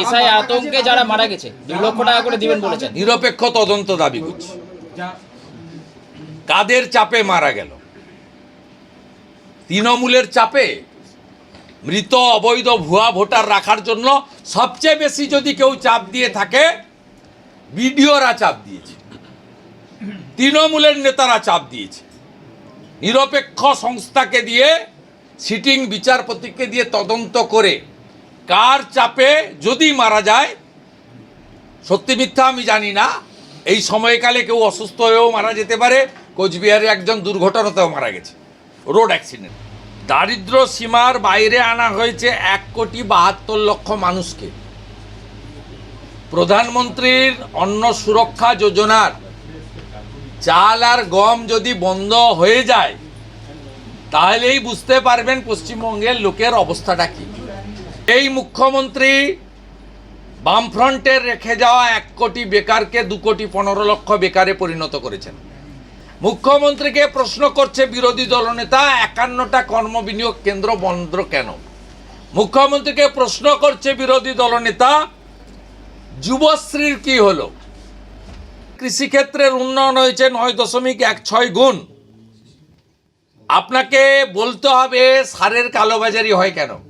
SI আতঙ্কে যারা মারা গেছে, দু লক্ষ টাকা করে দিবেন বলেছেন। নিরপেক্ষ তদন্ত দাবি করছি। কাদের চাপে মারা গেল? তৃণমূলের চাপে? মৃত, অবৈধ, ভুয়া ভোটার রাখার জন্য সবচেয়ে বেশি যদি কেউ চাপ দিয়ে থাকে, বিডিওরা চাপ দিয়েছে। তৃণমূলের নেতারা চাপ দিয়েছে। নিরপেক্ষ সংস্থাকে দিয়ে সিটিং বিচারপতিকে দিয়ে তদন্ত করে কার চাপে যদি মারা যায়? সত্যি মিথ্যা আমি জানি না। এই সময়কালে কেউ অসুস্থ হয়েও মারা যেতে পারে। কোচবিহারে একজন দুর্ঘটনাতেও মারা গেছে। Road accident. দারিদ্র সীমার বাইরে আনা হয়েছে এক কোটি বাহাত্তর লক্ষ মানুষকে। প্রধানমন্ত্রীর অন্ন সুরক্ষা যোজনার চাল আর গম যদি বন্ধ হয়ে যায়, তাহলেই বুঝতে পারবেন পশ্চিমবঙ্গের লোকের অবস্থাটা কি। এই মুখ্যমন্ত্রী বামফ্রন্টের রেখে যাওয়া এক কোটি বেকারকে দু কোটি পনেরো লক্ষ বেকারে পরিণত করেছেন। মুখ্যমন্ত্রীকে প্রশ্ন করছে বিরোধী দলনেতা, একান্নটা কর্মবিনিয়োগ কেন্দ্র বন্ধ কেন? মুখ্যমন্ত্রীকে প্রশ্ন করছে বিরোধী দলনেতা, যুবশ্রীর কি হলো? কৃষিক্ষেত্রের উন্নয়ন হয়েছে নয় দশমিক এক ছয় গুণ। আপনাকে বলতে হবে, সারের কালোবাজারি হয় কেন?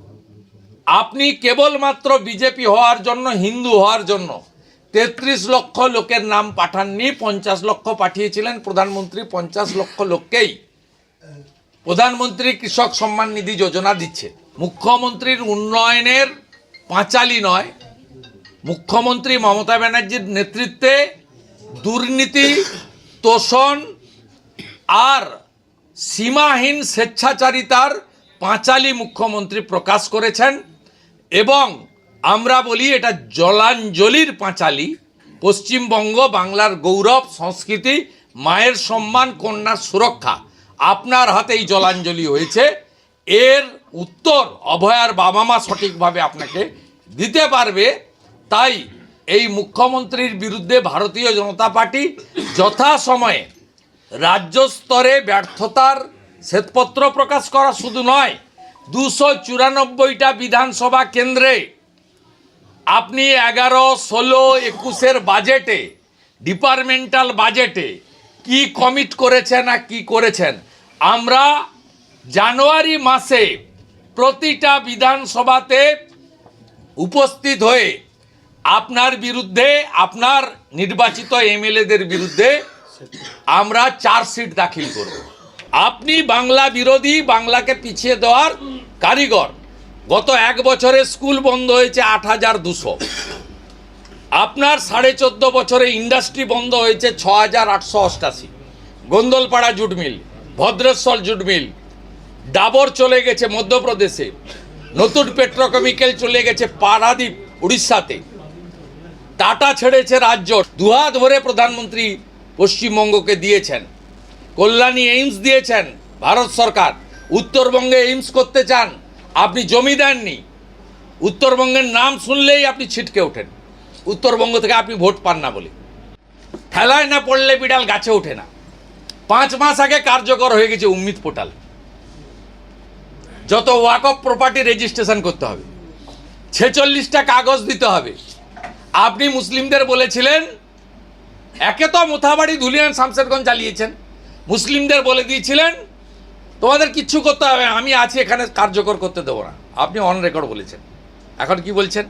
আপনি কেবলমাত্র বিজেপি হওয়ার জন্য, হিন্দু হওয়ার জন্য তেত্রিশ লক্ষ লোকের নাম পাঠাননি, পঞ্চাশ লক্ষ পাঠিয়েছিলেন, প্রধানমন্ত্রী পঞ্চাশ লক্ষ লোককেই। প্রধানমন্ত্রী কৃষক সম্মান নিধি যোজনা দিচ্ছে। মুখ্যমন্ত্রীর উন্নয়নের পাঁচালি নয়, মুখ্যমন্ত্রী মমতা ব্যানার্জির নেতৃত্বে দুর্নীতি, তোষণ আর সীমাহীন স্বেচ্ছাচারিতার পাঁচালি মুখ্যমন্ত্রী প্রকাশ করেছেন। এবং আমরা বলি এটা জলাঞ্জলির পাঁচালি। পশ্চিমবঙ্গ, বাংলার গৌরব, সংস্কৃতি, মায়ের সম্মান, কন্যার সুরক্ষা। আপনার হাতেই জলাঞ্জলি হয়েছে। এর উত্তর অভয়ার বাবা মা সঠিকভাবে আপনাকে দিতে পারবে। তাই এই মুখ্যমন্ত্রীর বিরুদ্ধে ভারতীয় জনতা পার্টি যথাসময়ে রাজ্য স্তরে ব্যর্থতার শ্বেতপত্র প্রকাশ করা শুধু নয় দুশো চুরানব্বইটা বিধানসভা কেন্দ্রে আপনি এগারো, ষোলো, একুশের বাজেটে ডিপার্টমেন্টাল বাজেটে কি কমিট করেছেন না কি করেছেন? আমরা জানুয়ারি মাসে প্রতিটা বিধানসভাতে উপস্থিত হয়ে আপনার বিরুদ্ধে, আপনার নির্বাচিত এমএলএদের বিরুদ্ধে আমরা চার্জশিট দাখিল করব। আপনি বাংলা বিরোধী, বাংলাকে পিছিয়ে দেওয়ার কারিগর, গত এক বছরে স্কুল বন্ধ হয়েছে আট হাজার দুশো। আপনার সাড়ে চোদ্দ বছরে ইন্ডাস্ট্রি বন্ধ হয়েছে ছ হাজার আটশো অষ্টাশি। Gondalpara jute mill, Bhadreshwar jute mill, Dabur চলে গেছে মধ্যপ্রদেশে, নতুন পেট্রোকেমিক্যাল চলে গেছে পারাদ্বীপ, উড়িষ্যাতে। টাটা ছেড়েছে রাজ্য, দুহাত ধরে প্রধানমন্ত্রী পশ্চিমবঙ্গকে দিয়েছেন। কল্যাণী এইমস দিয়েছেন, ভারত সরকার। উত্তরবঙ্গে এইমস করতে চান, আপনি জমি দেননি, উত্তরবঙ্গের নাম শুনলেই আপনি ছিটকে ওঠেন। উত্তরবঙ্গ থেকে আপনি ভোট পান না বলে। ঠেলায় না পড়লে বিড়াল গাছে ওঠে না। পাঁচ মাস আগে কার্যকর হয়ে গেছে উম্মিদ পোর্টাল। যত ওয়াক অফ প্রপার্টি রেজিস্ট্রেশন করতে হবে, ছেচল্লিশটা কাগজ দিতে হবে। আপনি মুসলিমদের বলেছিলেন, একে তো মোথাবাড়ি ধুলিয়ান শামশেরগঞ্জ চালিয়েছেন মুসলিমদের বলে দিয়েছিলেন তোমাদের কিচ্ছু করতে হবে, আমি আছি এখানে, কার্যকর করতে দেবো না। আপনি অন রেকর্ড বলেছেন। এখন কি বলছেন?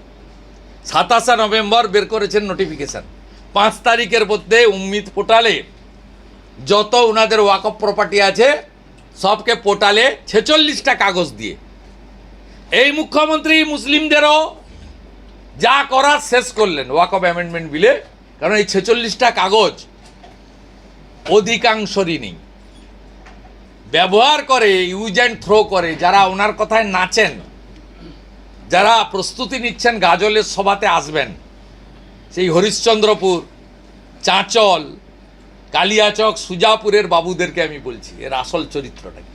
সাতাশে নভেম্বর বের করেছেন নোটিফিকেশন পাঁচ তারিখের মধ্যে উম্মিদ পোর্টালে যত ওনাদের ওয়াকফ প্রপার্টি আছে, সবকে পোর্টালে ছেচল্লিশটা কাগজ দিয়ে। এই মুখ্যমন্ত্রী মুসলিমদেরও যা করার শেষ করলেন ওয়াকফ অ্যামেন্ডমেন্ট বিলে কারণ এই ছেচল্লিশটা কাগজ অধিকাংশরই নেই। ব্যবহার করে, ইউজ অ্যান্ড থ্রো করে, যারা ওনার কথায় নাচেন, যারা প্রস্তুতি নিচ্ছেন, গাজলের সভাতে আসবেন সেই হরিশ্চন্দ্রপুর, চাঁচল, কালিয়াচক, সুজাপুরের বাবুদেরকে আমি বলছি, এর আসল চরিত্রটা কি।